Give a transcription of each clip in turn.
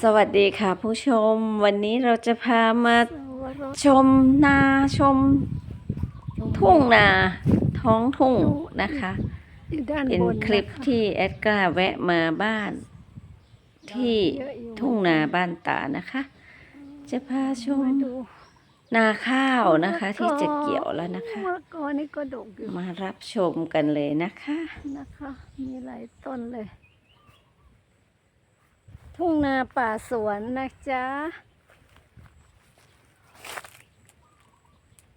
สวัสดีค่ะผู้ชมวันนี้เราจะพามาชมนาชม ทุ่งนาท้องทุ่งนะคะอยู่ด้านเป็นบนคลิปที่แอดการ์แวะมาบ้าน ที่ทุ่งนาบ้านตานะคะ จะพาชมมาดูนาข้าวนะคะ ที่จะเกี่ยวแล้วนะคะมะละกอนี่ก็ดกอยู่มารับชมกันเลยนะคะนะคะ มีหลายต้นเลย ทุ่งนาป่าสวนนะจ๊ะ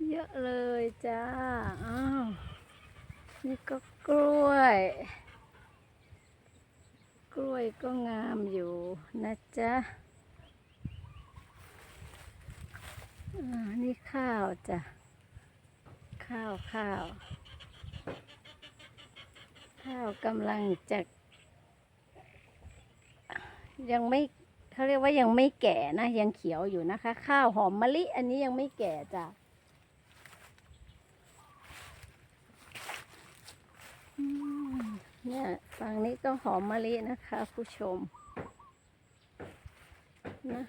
เยอะเลยจ้า อ้าว นี่ก็กล้วย กล้วยก็งามอยู่นะจ๊ะอ่านี่ข้าวจ้ะ ข้าวข้าว ข้าวกำลังจะ ยังไม่เขาเรียกว่ายังไม่แก่นะ ยังเขียวอยู่นะคะ ข้าวหอมมะลิ อันนี้ยังไม่แก่จ้ะเนี่ยฝั่งนี้ก็หอมมะลินะคะ ผู้ชมนะ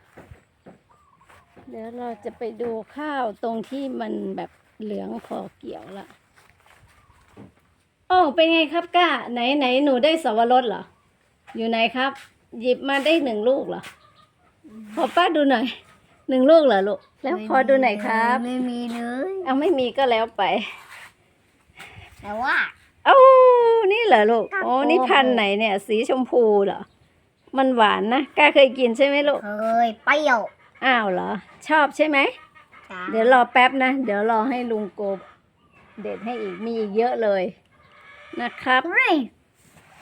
เดี๋ยวเราจะไปดูข้าวตรงที่มันแบบเหลืองพอเกี่ยวละโอ้เป็นไงครับก้า ไหนไหนหนูได้สวรสเหรอ อยู่ไหนครับ หยิบมาได้หนึ่งลูกเหรอ ขอป้าดูหน่อยหนึ่งลูกเหรอลูก แล้วพอดูหน่อยครับ ไม่มีเลยเอาไม่มีก็แล้วไป แต่ว่าเอ้านี่เหรอลูกครับโอ้นี่พันธุ์ไหนเนี่ย สีชมพูเหรอ มันหวานนะก้าเคยกินใช่ไหมลูก เคยเปรี้ยวอ้าวเหรอ ชอบใช่ไหม จ้าเดี๋ยวรอแป๊บนะ เดี๋ยวรอให้ลุงโกบ เด็ดให้อีกมีอีกเยอะเลยนะครับ เฮ้ย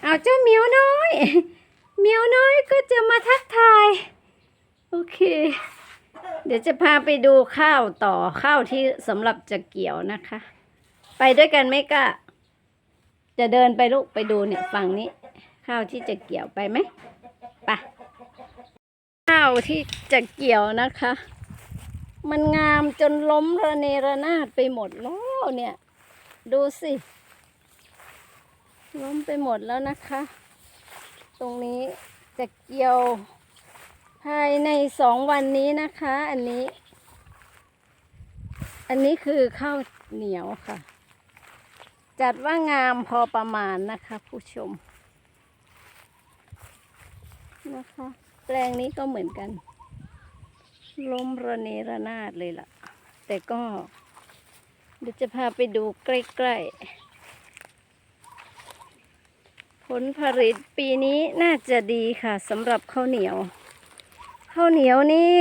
เอาเจ้าเหมียวน้อย เมียวน้อยก็จะมาทักทาย โอเค เดี๋ยวจะพาไปดูข้าวต่อข้าวที่สำหรับจะเกี่ยวนะคะ ไปด้วยกันไหมกะ จะเดินไปลูกไปดูเนี่ยฝั่งนี้ ข้าวที่จะเกี่ยวไปไหมไปข้าวที่จะเกี่ยวนะคะ มันงามจนล้มระเนระนาดไปหมดแล้วเนี่ย ดูสิ ล้มไปหมดแล้วนะคะ ตรงนี้จะเกี่ยวภายในสองวันนี้นะคะ อันนี้ อันนี้คือข้าวเหนียวค่ะ จัดว่างามพอประมาณนะคะ ผู้ชม นะคะ แปลงนี้ก็เหมือนกัน ล้มระเนระนาดเลยล่ะ แต่ก็เดี๋ยวจะพาไปดูใกล้ ๆ ลผลิตปีนี้น่าจะดีค่ะสำหรับข้าวเหนียว ข้าวเหนียวนี้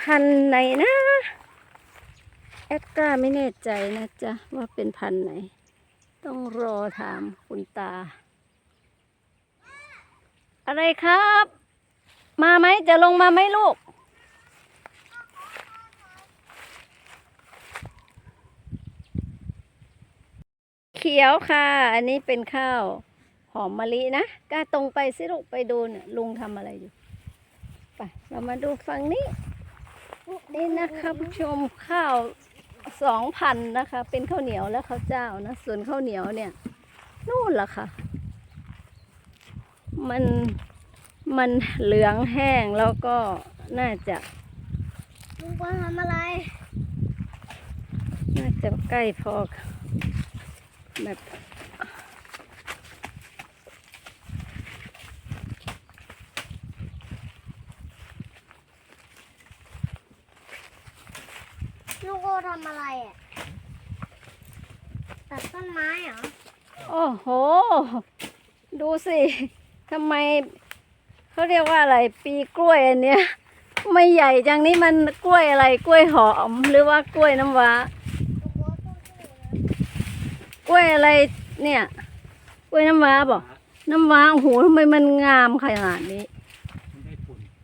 พันไหนนะแอดกล้าไม่แน่ใจนะจ๊ะ ว่าเป็นพันไหน ต้องรอถามคุณตา อะไรครับ มาไหมจะลงมาไหมลูก เขียวค่ะ อันนี้เป็นข้าวหอมมะลินะกล้าตรงไปสิลูกไปดูเนี่ยลุงทำอะไรอยู่ไปเรามาดูฝั่งนี้ นี่นะคะผู้ชมข้าวสองพันนะคะ เป็นข้าวเหนียวและข้าวเจ้านะ ส่วนข้าวเหนียวเนี่ย นู่นล่ะค่ะ มันมันเหลืองแห้งแล้วก็น่าจะลุงปอนทำอะไร น่าจะใกล้พอ แบบลุงโอทำอะไรอะตัดต้นไม้เหรอ โอ้โห ดูสิทำไมเขาเรียกว่าอะไรปีกล้วยอันเนี้ย ไม่ใหญ่จังนี่มันกล้วยอะไรกล้วยหอม หรือว่ากล้วยน้ำว้า ลุงโอต้องช่วยนะ กล้วยอะไรเนี่ยกล้วยน้ำว้าบอกน้ำว้าโอ้โหทำไมมันงามขนาดนี้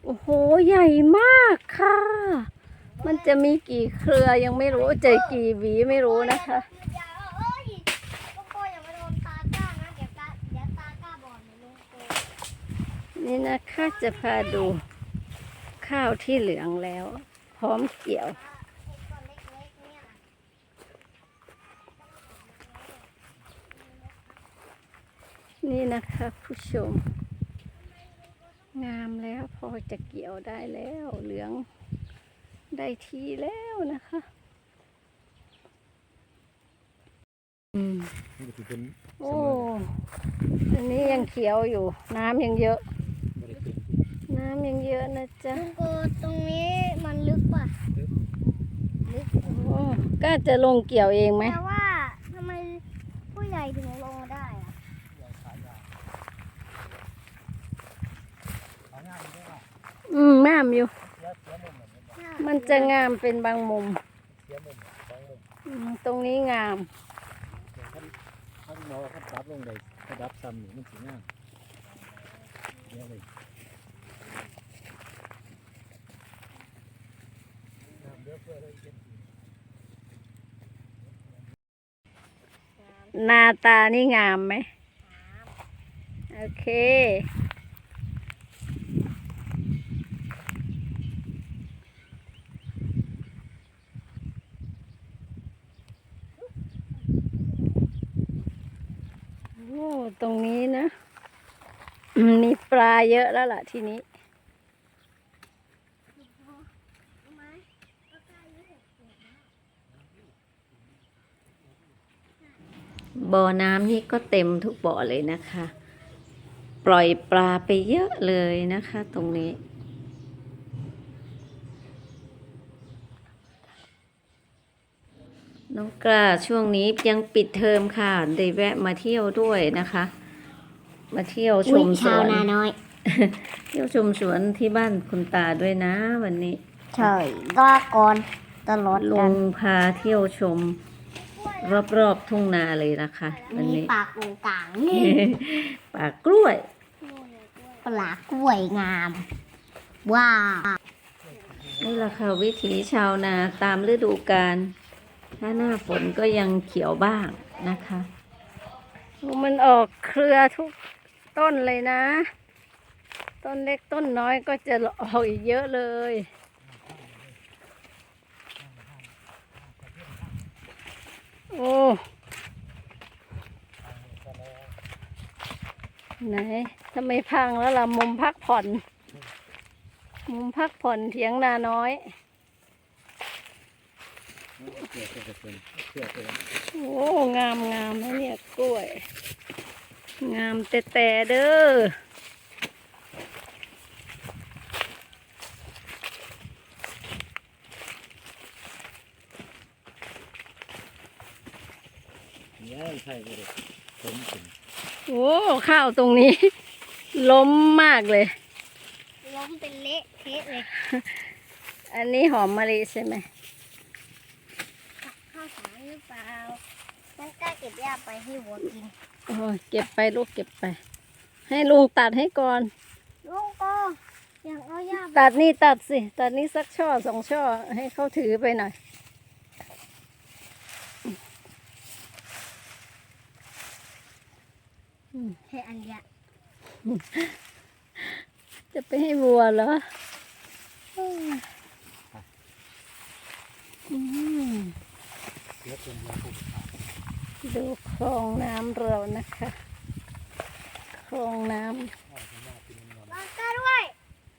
โอ้โห ใหญ่มากค่ะ มันจะมีกี่เครือยังไม่รู้จะกี่หวีไม่รู้นะคะ อย่าเอ้ยลุงโออย่ามาโดนตาก้านะเดี๋ยวตาเดี๋ยวตาก้าบอดเหมือนลุงนี่นะคะจะพาดูข้าวที่เหลืองแล้ว พร้อมเกี่ยว ไอ้ก้อนเล็กๆเนี่ย นี่นะคะผู้ชม งามแล้วพอจะเกี่ยวได้แล้วเหลืองได้ทีแล้วนะคะอืมนี่ก็ถือเป็นโอ้อันนี้ยังเขียวอยู่ น้ำยังเยอะบริเวณน้ำยังเยอะนะจ๊ะลุงโกตรงนี้มันลึกป่ะลึกโอ้ก็จะลงเกี่ยวเองไหมแต่ว่าทำไมผู้ใหญ่ถึงลงมาได้อะ เอาง่ายเลยว่า อืมงามอยู่เสียเสียมุมเหมือนกันมันจะงามเป็นบางมุมเสียมุมสองมุมอืมตรงนี้งามเดี๋ยวท่านท่านหมอเขาดับลงเลยเขาดับซ้ำนี่มันสีง่ายเนี่ยเลยน้ำเยอะเพื่อเลยเป็นสีหน้าตานี่งามไหม โอเค ตรงนี้นะ มีปลาเยอะแล้วล่ะทีนี้ บ่อน้ำนี่ก็เต็มทุกบ่อเลยนะคะ ปล่อยปลาไปเยอะเลยนะคะ ตรงนี้ น้องกล้าช่วงนี้ยังปิดเทอมค่ะได้แวะมาเที่ยวด้วยนะคะ มาเที่ยวชมสวนน้อย เที่ยวชมสวนที่บ้านคุณตาด้วยนะ วันนี้ใช่รอก่อนตลอดลุกันงพาเที่ยวชม รอบๆทุ่งนาเลยนะคะวันมีนี้ปากตรงกลางนี่ป่ากล้วยปลากล้วยงาม ว้าวนี่แหละค่ะวิถีชาวนาตามฤดูกาล ถ้าหน้าฝนก็ยังเขียวบ้างนะคะมันออกเครือทุกต้นเลยนะ ต้นเล็กต้นน้อยก็จะออกอีกเยอะเลย โอ้ไหนทำไมพังแล้วล่ะมุมพักผ่อน มุมพักผ่อนเถียงนาน้อย เสียเสียเสียเสียเสีย โอ้ งามงามนะเนี่ยกล้วย งามแต่แต่เด้อเนี่ยใช่เลยผมถึงโอ้ ข้าวตรงนี้ ล้มมากเลย ล้มเป็นเละเทะเลย อันนี้หอมมะลิใช่ไหม ข้าวสารหรือเปล่างั้นกล้าเก็บหญ้าไปให้วัวกินโอ้ยเก็บไปลูกเก็บไป ให้ลุงตัดให้ก่อน ลุงก็อยากเอาหญ้าไปตัดนี่ตัดสิตัดนี่สักช่อสองช่อให้เขาถือไปหน่อย ให้อันเนี้ยจะไปให้วัวเหรออืม ดดูคลองน้ำเรานะคะ คลองน้รอก้าด้วย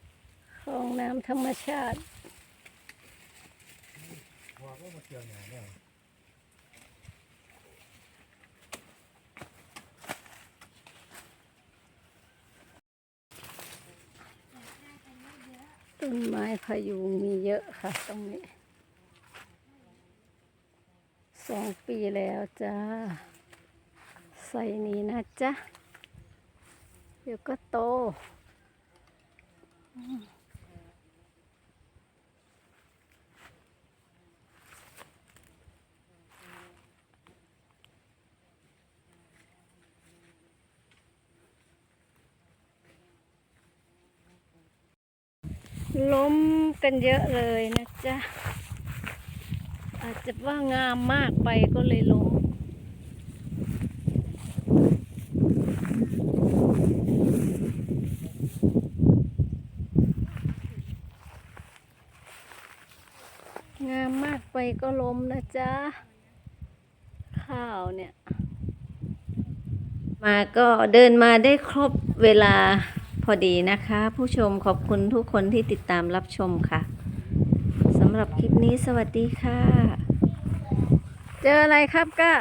ำคลองน้ำธรรมชาติว่าก็มาเกี่ยวหนาเนี่ยต้นไม้พายุงมีเยอะค่ะตรงนี้ สองปีแล้วจ้า ใส่นี้นะจ๊ะ เดี๋ยวก็โต ล้มกันเยอะเลยนะจ๊ะ อาจจะว่างามมากไปก็เลยล้มงามมากไปก็ล้มนะจ๊ะ ข้าวเนี่ย มาก็เดินมาได้ครบเวลาพอดีนะคะ ผู้ชมขอบคุณทุกคนที่ติดตามรับชมค่ะำหรับคลิปนี้สวัสดีค่ะ เจออะไรครับก้า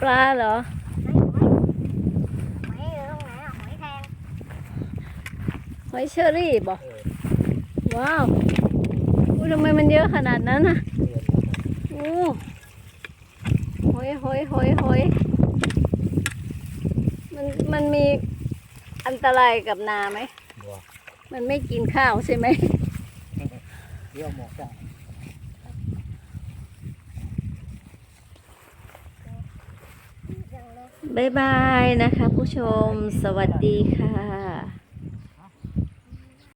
ปลาเหรอหอยอยู่ตรงไหนอะหอยแทงหอยเชอรี่บอกว้าวอุ้ยทำไมมันเยอะขนาดนั้นน่ะโอ้หอยหอยหอยหอยมันมันมีอันตรายกับนาไหม มันไม่กินข้าวใช่ไหม เรียวหมอกจ้าบายบายนะคะ ผู้ชมสวัสดีค่ะ